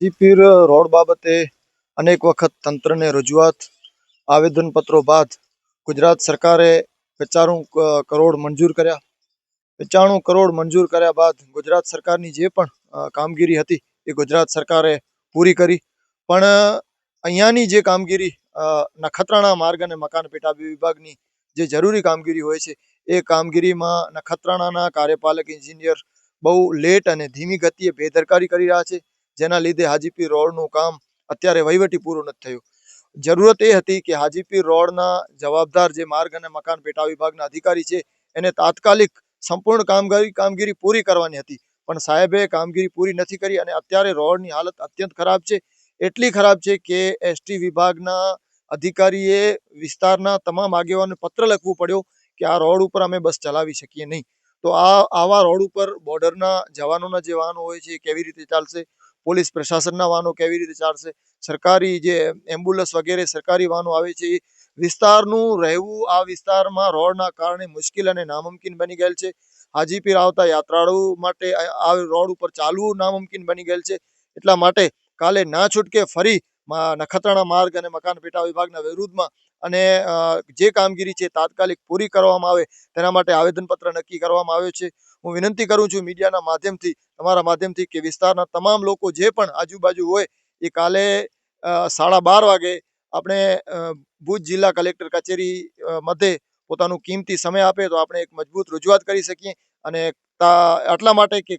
જીપીર road બાબતે અનેક વખત તંત્રને રજૂઆત, આવેદનપત્રો બાદ ગુજરાત સરકારે પચાણું કરોડ મંજૂર કર્યા. પચાણું કરોડ મંજૂર કર્યા બાદ ગુજરાત સરકારની જે પણ કામગીરી હતી એ ગુજરાત સરકારે પૂરી કરી. પણ અહીંયાની જે કામગીરી નખત્રાણા માર્ગ અને મકાન પેટા વિભાગની જે જરૂરી કામગીરી હોય છે, એ કામગીરીમાં નખત્રાણાના કાર્યપાલક એન્જિનિયર બહુ લેટ અને ધીમી ગતિએ બેદરકારી કરી રહ્યા છે. જેના લીધે હાજીપીર રોડનું કામ અત્યારે વહીવટી પૂરું નથી થયું. જરૂરત એ હતી કે હાજીપીર રોડના જવાબદાર જે માર્ગ અને મકાન પેટા વિભાગના અધિકારી છે, એને તાત્કાલિક સંપૂર્ણ કામગીરી કામગીરી પૂરી કરવાની હતી. પણ સાહેબે કામગીરી પૂરી નથી કરી અને અત્યારે રોડની હાલત અત્યંત ખરાબ છે. એટલી ખરાબ છે કે એસટી વિભાગના અધિકારીએ વિસ્તારના તમામ આગેવાનને પત્ર લખવું પડ્યો કે આ રોડ ઉપર અમે બસ ચલાવી શકીએ નહીં. તો આ આવા રોડ ઉપર બોર્ડરના જવાનોના જે વાહનો હોય છે કેવી રીતે ચાલશે? પોલીસ પ્રશાસનના વાહનો કેવી રીતે ચાલશે? સરકારી જે એમ્બ્યુલન્સ વગેરે સરકારી વાહનો આવે છે, એ વિસ્તારનું રહેવું આ વિસ્તારમાં રોડના કારણે મુશ્કેલ અને નામુમકિન બની ગયેલ છે. હાજીપીર આવતા યાત્રાળુ માટે આ રોડ ઉપર ચાલવું નામુમકિન બની ગયેલ છે. એટલા માટે કાલે ના છૂટકે ફરી નખત્રાણા માર્ગ અને મકાન પેટા વિભાગના વિરુદ્ધમાં અને જે કામગીરી છે તાત્કાલિક પૂરી કરવામાં આવે તેના માટે આવેદનપત્ર નક્કી કરવામાં આવ્યો છે. હું વિનંતી કરું છું મીડિયાના માધ્યમથી, તમારા માધ્યમથી કે વિસ્તારના તમામ લોકો જે પણ આજુબાજુ હોય, એ કાલે સાડા બાર વાગે આપણે ભુજ જિલ્લા કલેક્ટર કચેરી મધ્યે પોતાનું કિંમતી સમય આપે તો આપણે એક મજબૂત રજૂઆત કરી શકીએ અને આટલા માટે કે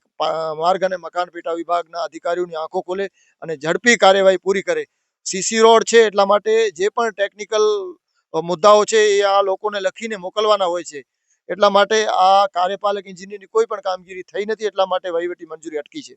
માર્ગ અને મકાન પેટા વિભાગના અધિકારીઓની આંખો ખોલે અને ઝડપી કાર્યવાહી પૂરી કરે સીસી રોડ છે એટલા માટે જે પણ ટેકનિકલ મુદ્દાઓ છે એ આ લોકોને લખીને મોકલવાના હોય છે. એટલા માટે આ કાર્યપાલક એન્જિનિયરની કોઈ પણ કામગીરી થઈ નથી એટલા માટે વહીવટી મંજૂરી અટકી છે.